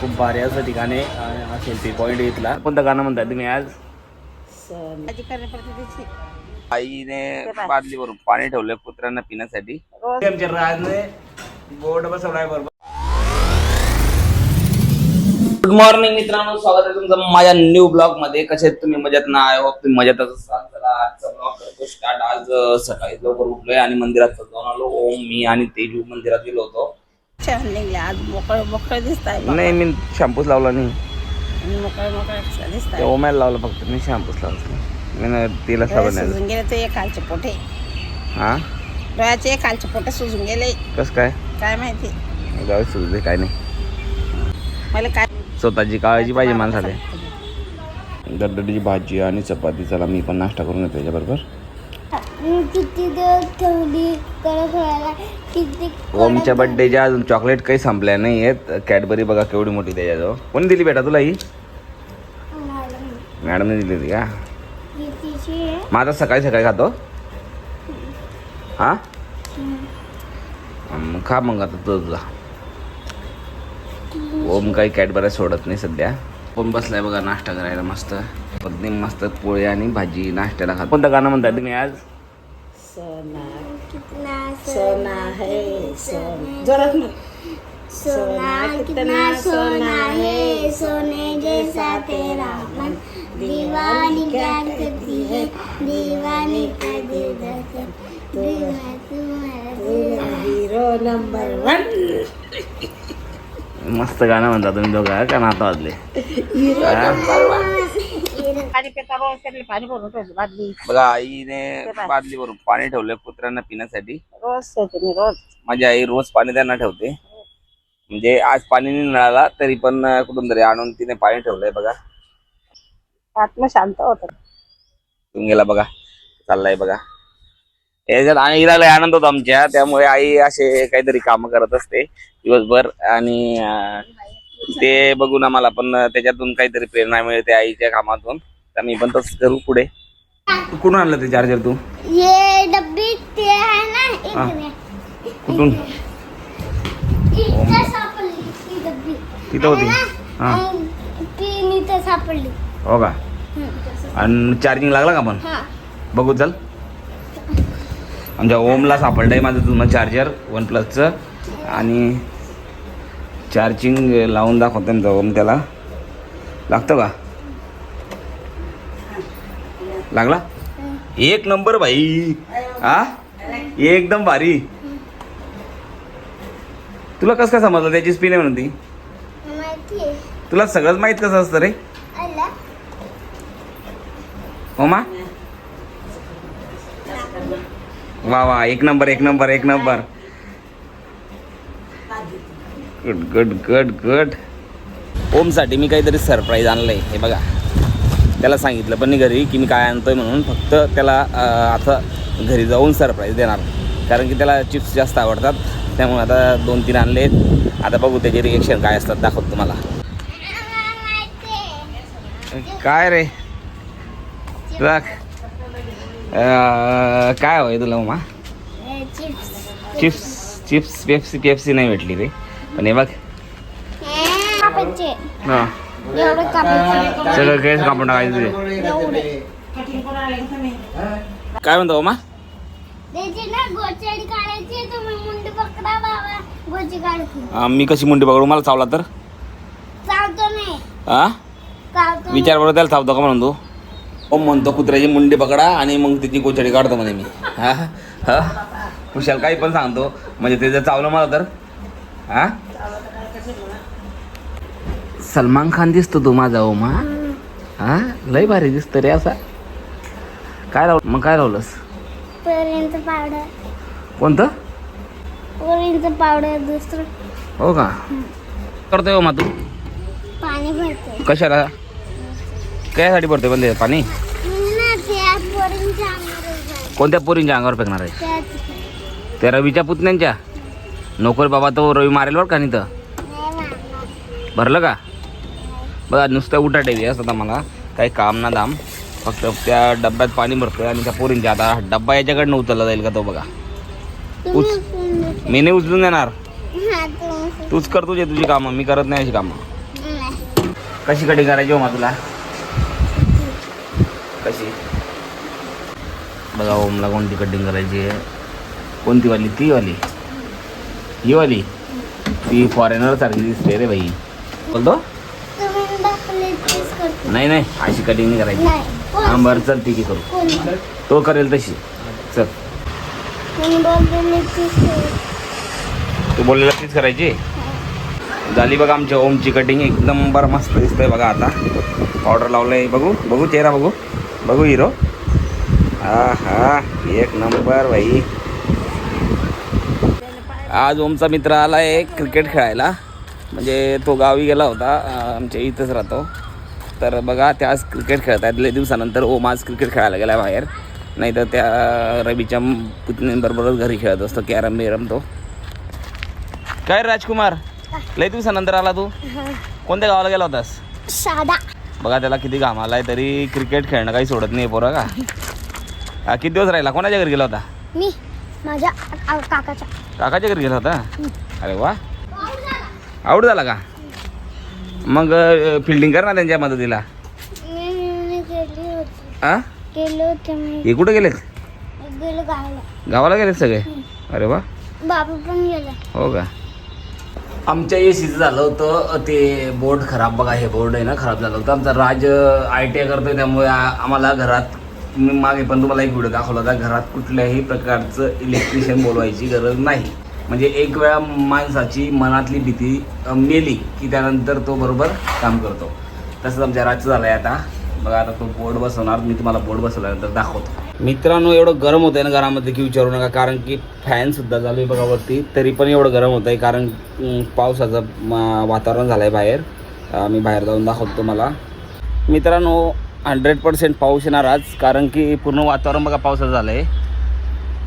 खूप भारी असं ठिकाणी हा सेल्फी पॉईंट घेतला कोणतं गाणं म्हणताय तुम्ही आज? आईने बादलीवरून पाणी ठेवलं कुत्र्यांना पिण्यासाठी. आमच्या राजने बोर्ड बसवलाय बरोबर गुड मॉर्निंग मित्रांनो स्वागत आहे तुमचं माझ्या न्यू ब्लॉगमध्ये. कसे तुम्ही? मजेत ना? आय होप तुम्ही मजेतच असाल. चला आजचा ब्लॉग करतो. स्टार्ट आज सकाळी लवकर उठलोय आणि मंदिरात जाऊन आलो. ओम मी आणि तेजू मंदिरात गेलो होतो. छान आज मोकळे मोकळे दिसत आहे नाही मी शॅम्पूच लावला नाही. मोकळे मोकळे दिसत आहे ओम्याला लावलं फक्त. मी शॅम्पूच लावला मी ना तिला साबण सुजून गेले ते खालचे पोटे. हा? डोळ्याचे खालचे पोटे सुजून गेले. कस काय? काय माहिती? सुरू दे काय नाही. मला काय स्वतःची काळजी पाहिजे माणसाला. दरदडीची भाजी आणि चपाती चला मी पण नाश्ता करून येतो त्याच्याबरोबर. किती दिवस ठेवली किती ओमच्या बर्थडेच्या अजून चॉकलेट काही संपल्या नाही आहेत कॅडबरी बघा केवढी मोठी त्याच्याजवळ कोणी दिली बेटा तुला ही? मॅडमने दिली होती का? माझा सकाळी सकाळी खातो. हा? खा मग आता तो तुझा. ओम काही कॅडबऱ्या सोडत नाही सध्या. ओम बसलाय बघा नाश्ता करायला मस्त. पत्नी मस्त पोळी आणि भाजी नाश्त्याला खात. कोणतं गाणं म्हणताय तुम्ही आज? सोना कितना सोना है सोना। जोरात. सोना कितना सोना है सोने जैसा तेरा मन। दीवानी क्या करती है? दीवानी का दिल हिरो नंबर वन मस्त गाणं म्हणता तुम्ही दोघं का नातं वाजले? पाणी पेता रोज पाणी भरून बादली. बघा आईने बादलीवरून पाणी ठेवलंय कुत्र्यांना पिण्यासाठी. रोज ठेवते मी रोज. माझी आई रोज पाणी त्यांना ठेवते. म्हणजे आज पाणी नाही मिळाला तरी पण कुठून तरी आणून तिने पाणी ठेवलंय बघा. आत्मा शांत होत. तुम्ही गेला बघा चाललाय बघा. याच्यात आणि हिला लय आनंद होतो आमच्या त्यामुळे आई असे काहीतरी काम करत असते दिवसभर. आणि अं, ते बघून आम्हाला पण त्याच्यातून काहीतरी प्रेरणा मिळते आईच्या कामातून. तर मी पण तसं करू पुढे. तू कुठून आणलं ते चार्जर तू? ये डब्बी ते आहे ना. इकडे. कुठून? इथं सापडली ती डब्बी. तिथं होती. हा. ती सापडली. हो का? आणि चार्जिंग लागला का पण? हा. बघू चल. आमच्या ओमला सापडलंय माझं जुनं चार्जर वन प्लसचं आणि चार्जिंग लावून दाखवतो ना ओम त्याला. लागतो का? लागला? एक नंबर भाई हा एकदम भारी. तुला कसं काय समजलं? त्याची स्पिन आहे म्हणून ती तुला सगळंच माहीत कसं असतं रे? ओमा वा वा एक नंबर एक नंबर एक number. Good good good good ओमसाठी मी काहीतरी सरप्राईज आणलंय. हे बघा. त्याला सांगितलं पण घरी की मी काय आणतोय म्हणून फक्त त्याला आता घरी जाऊन सरप्राईज देणार. कारण की त्याला चिप्स जास्त आवडतात. त्यामुळे आता दोन तीन आणले आता बघू त्याचे रिएक्शन काय असतात. दाखवतो तुम्हाला. काय रे? तुला अं, काय हवंय तुला Uma chips chips Pepsi Pepsi नाही भेटली रे. पण हे बघ. हा. एवढं सगळं केस कापून टाकायचं तुझे काय म्हणतो उमा त्याची ना गोचडी काढायची तुम्ही मुंडी पकडा बाबा. गोची काढते. अं, मी कशी मुंडी पकडू? मला चावला तर? नाही हा? विचार बरोबर त्याला चावतो का म्हणून तू? ओम म्हणतो कुत्र्याची मुंडी पकडा आणि मग तिची गोचडी काढतो म्हणे मी. हा? हा? कुशाल काही पण सांगतो. म्हणजे ते जर चावलं मला तर? हा? सलमान खान दिसतो तू माझा ओमा. हा? लय भारी दिसतो रे असा. काय लाव मग काय लावलंस? पावडर. कोणतं? पोरींच पावडर दुसरं. हो का? करतोय ओमा तू? पाणी भरते कशाला? कशासाठी भरतोय पण ते पाणी? ना त्या पोरींच्या अंगावर जायचं. कोणत्या पोरींच्या अंगावर फेकणार आहे? त्याच त्या रवीच्या पुतण्यांच्या? नोकर बाबा तो रवी मारेल बरं का नाही तर? नाही मारणार. भरलं का? बघा नुसतं उठा टेवी असतात आम्हाला. काही काम ना दाम. फक्त त्या डब्यात पाणी भरतोय आणि त्या पोरींच्या. आता डब्बा याच्याकडनं उचलला जाईल का तो बघा. उच-. मी नाही उचलून देणार. तूच कर तुझे तुझी कामं. मी करत नाही अशी कामं. कशी कटिंग करायची हो तुला? कशी? बघा ओमला कोणती कटिंग करायची आहे. कोणती वाली? ती वाली. ही वाली? ती फॉरेनर सारखी दिसते रे भाई बोलतो तुम्ही दाखवले तेच करतो नाही नाही. अशी कटिंग नाही करायची. हा बरं चल ठीक आहे करू. तो करेल तशी. चल. तू बोललेला तीच करायची? झाली बघा आमच्या ओमची कटिंग एकदम बरं मस्त दिसतंय बघा आता. पावडर लावलंय. बघू बघू चेहरा बघू. बघू हिरो हा हा एक नंबर भाई आज ओमचा मित्र आला आहे क्रिकेट खेळायला. म्हणजे तो गावी गेला होता. आमच्या इथंच राहतो. तर बघा त्या आज क्रिकेट खेळत आहेत. लय दिवसानंतर ओम आज क्रिकेट खेळायला गेला बाहेर. नाही तर त्या रवीच्या पुतणींबरोबरच घरी खेळत असतो कॅरम बिरम तो. काय राजकुमार? लय दिवसानंतर आला तू? कोणत्या गावाला गेला होतास? साधा. बघा त्याला किती घाम आलाय तरी क्रिकेट खेळणं काही सोडत नाही पोरं का? हा, किती दिवस राहिला? कोणाच्या घरी गेला होता? मी. माझ्या आ- काकाच्या. काकाच्या घरी गेला होता? अरे वा. आऊट झाला का? मग फिल्डिंग कर ना त्यांच्या मदतीला? होती. हा कुठे गेलेत? गेलो गावाला. गावाला गेलेत सगळे? अरे वा. बाबा पण गेला. हो का? आमच्या ए सीचं झालं होतं ते बोर्ड खराब बघा हे बोर्ड आहे ना खराब झालं होतं. आमचा राज आय टी आय करतोय त्यामुळे आ- आम्हाला घरात मी मागे पण तुम्हाला एक व्हिडिओ दाखवला होता घरात कुठल्याही प्रकारचं इलेक्ट्रिशियन बोलवायची गरज नाही. म्हणजे एक वेळा माणसाची मनातली भीती मेली की त्यानंतर तो बरोबर काम करतो. तसंच आमच्या राजचं झालं आहे आता. बघा आता तो बोर्ड बसवणार. मी तुम्हाला बोर्ड बसवल्यानंतर दाखवतो. मित्रांनो एवढं गरम होतं ना घरामध्ये की विचारू नका कारण की फॅनसुद्धा चालू आहे बघा वरती. तरी पण एवढं गरम होतं आहे कारण पावसाचं वातावरण झालं आहे बाहेर मी बाहेर जाऊन दाखवतो तुम्हाला. मित्रांनो हंड्रेड पर्सेंट पाऊस येणार आज कारण की पूर्ण वातावरण बघा पावसाचं झालं आहे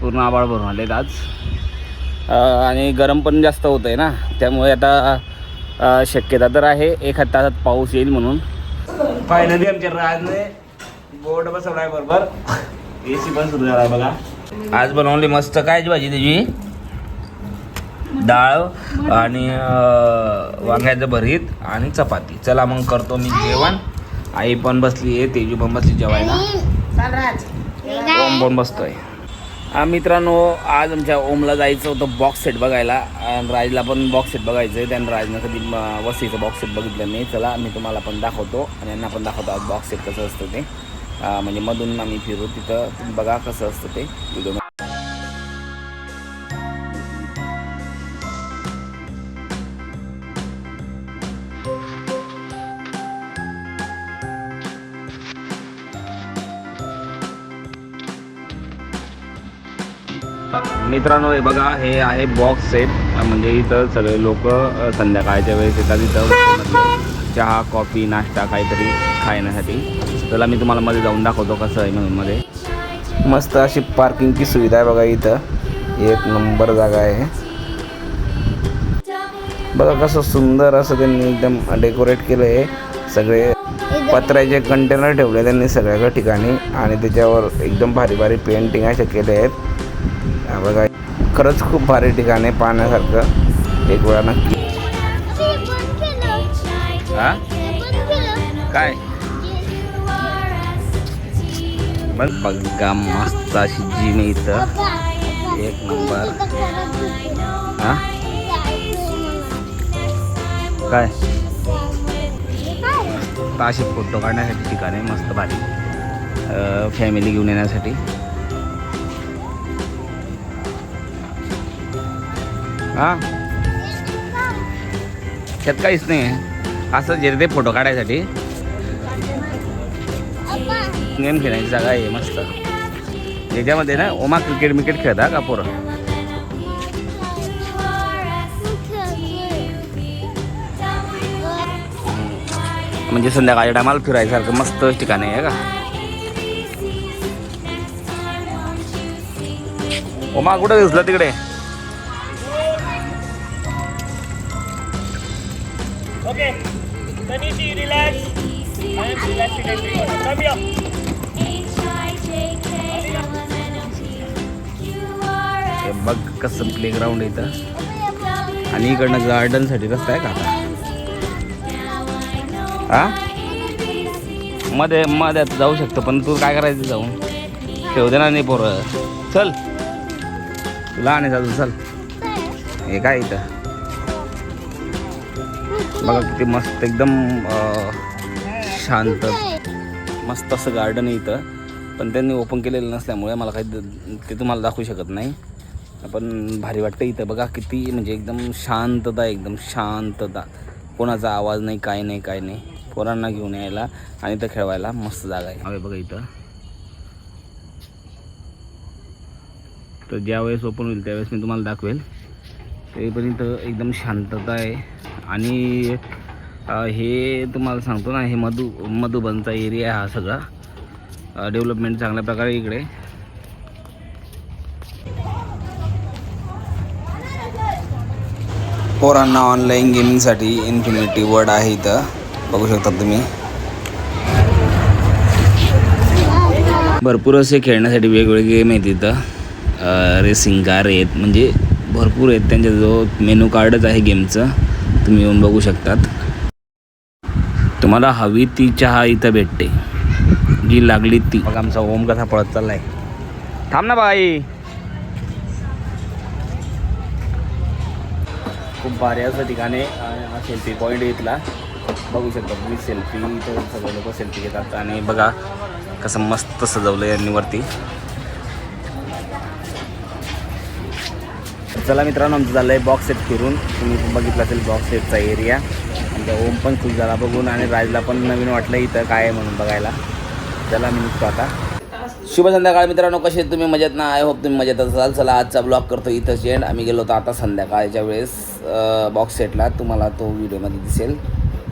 पूर्ण आबाळ भरून आले आज. आणि गरम पण जास्त होतं आहे ना. त्यामुळे आता शक्यता तर आहे. एखाद तासात पाऊस येईल म्हणून. फायनली आमच्या राजने बोर्ड बसवला आहे बरोबर. ए सी पण सुरू झाला बघा. आज बनवली मस्त काय भाजी त्याची. डाळ आणि वांग्याचं भरीत आणि चपाती. चला मग करतो मी जेवण. आई पण बसली आहे तेजू पण बसली जेवायला. चाल राज. ओम पण बसतोय? मित्रांनो आज आमच्या ओमला जायचं होतं बॉक्स सेट बघायला. आणि राजला पण बॉक्स सेट बघायचं आहे त्यानं राजनं कधी वस्तीचं बॉक्स सेट बघितलं नाही. चला मी तुम्हाला पण दाखवतो. आणि यांना पण दाखवतो आज बॉक्स सेट कसं असतं ते. म्हणजे मधून आम्ही फिरू तिथं. तुम्ही बघा कसं असतं ते. व्हिडिओ मित्रांनो हे बघा हे आहे बॉक्स सेट म्हणजे इथं सगळे लोक संध्याकाळच्या वेळेस येतात इथं. चहा कॉफी नाश्ता काहीतरी खाण्यासाठी. त्याला मी तुम्हाला मध्ये जाऊन दाखवतो कसं आहे म्हणून मध्ये. मस्त अशी पार्किंगची सुविधा आहे बघा इथं. एक नंबर जागा आहे. बघा कसं सुंदर असं त्यांनी एकदम डेकोरेट केलं आहे सगळे पत्र्याचे कंटेनर ठेवले त्यांनी सगळ्या ठिकाणी. आणि त्याच्यावर एकदम भारी भारी पेंटिंग अशा केले आहेत. बघा खरंच खूप भारी ठिकाण आहे पाहण्यासारखं. एक वेळा नक्की. काय? बघ बघा मस्त अशी जिम आहे इथं. एक नंबर. काय? मस्त असे फोटो काढण्यासाठी ठिकाण आहे मस्त भारी. फॅमिली घेऊन येण्यासाठी. हा? त्यात काहीच नाही. आहे असं जे ते फोटो काढायसाठी. गेम खेळण्याची जागा आहे मस्त. याच्यामध्ये ना ओमा क्रिकेट मिकेट खेळता का पोरं? म्हणजे संध्याकाळच्या टायमाला फिरायसारखं मस्त ठिकाण आहे का? ओमा कुठं दिसलं तिकडे? Okay, Tanishi, relax. I am relaxing everyone. Come here. बघ कसं प्ले ग्राउंड इथं. आणि इकडनं गार्डनसाठी रस्ता आहे का हा? मध्ये मध्ये जाऊ शकतो पण तू काय करायचं जाऊन? ठेवू देणार नाही पोरं. चल. लहान आहे जाऊ चल. हे काय इथं? बघा किती मस्त एकदम शांत. मस्त असं गार्डन आहे इथं. पण त्यांनी ओपन केलेलं नसल्यामुळे मला काही ते तुम्हाला दाखवू शकत नाही. पण भारी वाटतं इथं. बघा किती म्हणजे एकदम शांतता एकदम शांतता. कोणाचा आवाज नाही काय नाही काय नाही. पोरांना घेऊन यायला आणि इथं खेळवायला मस्त जागा आहे. हवे बघा इथं. तर ज्यावेळेस ओपन होईल त्यावेळेस मी तुम्हाला दाखवेल. तरी पण इथं एकदम शांतता आहे. आणि हे तुम्हाला सांगतो ना हे मधु मधुबनचा एरिया हा सगळा. डेव्हलपमेंट चांगल्या प्रकारे इकडे. पोरांना ऑनलाईन गेमिंगसाठी इन्फिनिटी वर्ड आहे इथं. बघू शकता तुम्ही. भरपूर असे खेळण्यासाठी वेगवेगळे गेम आहेत इथं. रेसिंग कार आहेत म्हणजे भरपूर आहेत. त्यांच्याजवळ मेनू कार्डच आहे गेमचं तुम्ही येऊन बघू शकतात. तुम्हाला हवी ती चहा इथं भेटते. जी लागली ती. बघा आमचा ओम कसा पळत चाललाय. थांब ना बाई. खूप भारी असं ठिकाणी सेल्फी पॉईंट इथला. बघू शकता तुम्ही सेल्फी इथं सगळे लोक सेल्फी घेतात. आणि बघा कसं मस्त सजवलं यांनी वरती. चला मित्रांनो आमचं झालं आहे बॉक्स सेट फिरून. तुम्ही बघितलं असेल बॉक्स सेटचा एरिया आणि ओम पण खूप झाला बघून आणि राजला पण नवीन वाटलं इथं काय आहे म्हणून बघायला. चला मी निघतो आता. शुभ संध्याकाळ मित्रांनो कसे तुम्ही? मजेत ना? आय होप तुम्ही मजेत असाल. चला आजचा ब्लॉग करतो इथंच एंड आम्ही गेलो होतो आता संध्याकाळच्या वेळेस बॉक्स सेटला तुम्हाला तो व्हिडिओमध्ये दिसेल.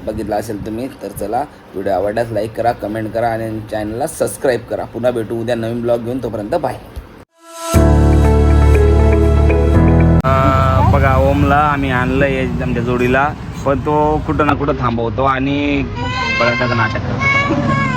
बघितला असेल तुम्ही तर चला व्हिडिओ आवडल्यास लाईक करा कमेंट करा आणि चॅनलला सबस्क्राईब करा. पुन्हा भेटू उद्या नवीन ब्लॉग घेऊन. तोपर्यंत बाय बघा ओमला आम्ही आणलं आहे आमच्या जोडीला पण तो कुठं ना कुठं थांबवतो आणि बळटाचं नाटक. करतो